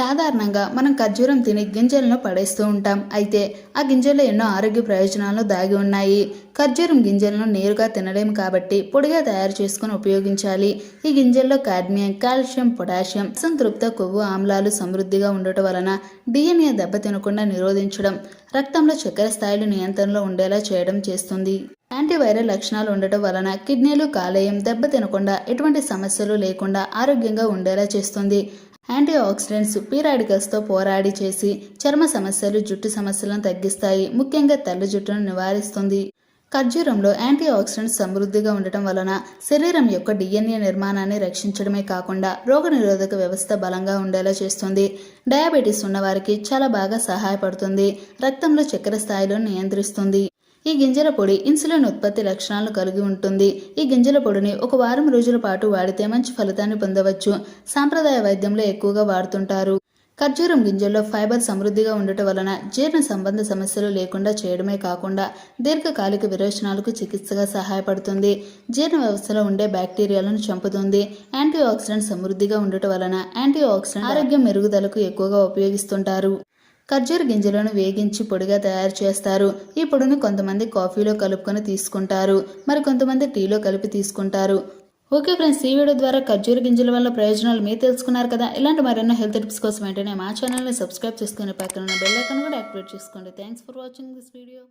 సాధారణంగా మనం ఖర్జూరం తిని గింజలను పడేస్తూ ఉంటాం. అయితే ఆ గింజల్లో ఎన్నో ఆరోగ్య ప్రయోజనాలు దాగి ఉన్నాయి. ఖర్జూరం గింజలను నేరుగా తినలేము కాబట్టి పొడిగా తయారు చేసుకుని ఉపయోగించాలి. ఈ గింజల్లో కాడ్మియం కాల్షియం పొటాషియం సంతృప్త కొవ్వు ఆమ్లాలు సమృద్ధిగా ఉండటం వలన డిఎన్ఏ దెబ్బతినకుండా నిరోధించడం రక్తంలో చక్కెర స్థాయిలు నియంత్రణలో ఉండేలా చేయడం చేస్తుంది. యాంటీవైరల్ లక్షణాలు ఉండటం వలన కిడ్నీలు కాలేయం దెబ్బతినకుండా ఎటువంటి సమస్యలు లేకుండా ఆరోగ్యంగా ఉండేలా చేస్తుంది. యాంటీ ఆక్సిడెంట్స్ పీరాడికల్స్తో పోరాడి చేసి చర్మ సమస్యలు జుట్టు సమస్యలను తగ్గిస్తాయి. ముఖ్యంగా తెల్ల జుట్టును నివారిస్తుంది. ఖర్జూరంలో యాంటీ ఆక్సిడెంట్స్ సమృద్ధిగా ఉండటం వలన శరీరం యొక్క డిఎన్ఏ నిర్మాణాన్ని రక్షించడమే కాకుండా రోగనిరోధక వ్యవస్థ బలంగా ఉండేలా చేస్తుంది. డయాబెటీస్ ఉన్నవారికి చాలా బాగా సహాయపడుతుంది. రక్తంలో చక్కెర స్థాయిలను నియంత్రిస్తుంది. ఈ గింజల పొడి ఇన్సులిన్ ఉత్పత్తి లక్షణాలను కలిగి ఉంటుంది. ఈ గింజల పొడిని ఒక వారం రోజుల పాటు వాడితే మంచి ఫలితాన్ని పొందవచ్చు. సాంప్రదాయ వైద్యంలో ఎక్కువగా వాడుతుంటారు. ఖర్జూరం గింజల్లో ఫైబర్ సమృద్ధిగా ఉండటం వలన జీర్ణ సంబంధ సమస్యలు లేకుండా చేయడమే కాకుండా దీర్ఘకాలిక విరోచనాలకు చికిత్సగా సహాయపడుతుంది. జీర్ణ వ్యవస్థలో ఉండే బ్యాక్టీరియాలను చంపుతుంది. యాంటీ ఆక్సిడెంట్ సమృద్ధిగా ఉండటం వలన యాంటీ ఆక్సిడెంట్ ఆరోగ్యం మెరుగుదలకు ఎక్కువగా ఉపయోగిస్తుంటారు. ఖర్జూర గింజలను వేగించి పొడిగా తయారు చేస్తారు. ఈ పొడిని కొంతమంది కాఫీలో కలుపుకొని తీసుకుంటారు. మరి కొంతమంది టీలో కలిపి తీసుకుంటారు. ఓకే ఫ్రెండ్స్ ఈ వీడియో ద్వారా ఖర్జూర గింజల వల్ల ప్రయోజనాలు మీరు తెలుసుకున్నారు కదా? ఇలాంటి మరెన్నో హెల్త్ టిప్స్ కోసం వెంటనే మా ఛానల్ని సబ్స్క్రైబ్ చేసుకుని పక్కన ఉన్న బెల్ ఐకాన్ కూడా యాక్టివేట్ చేసుకోండి. Thanks for watching this video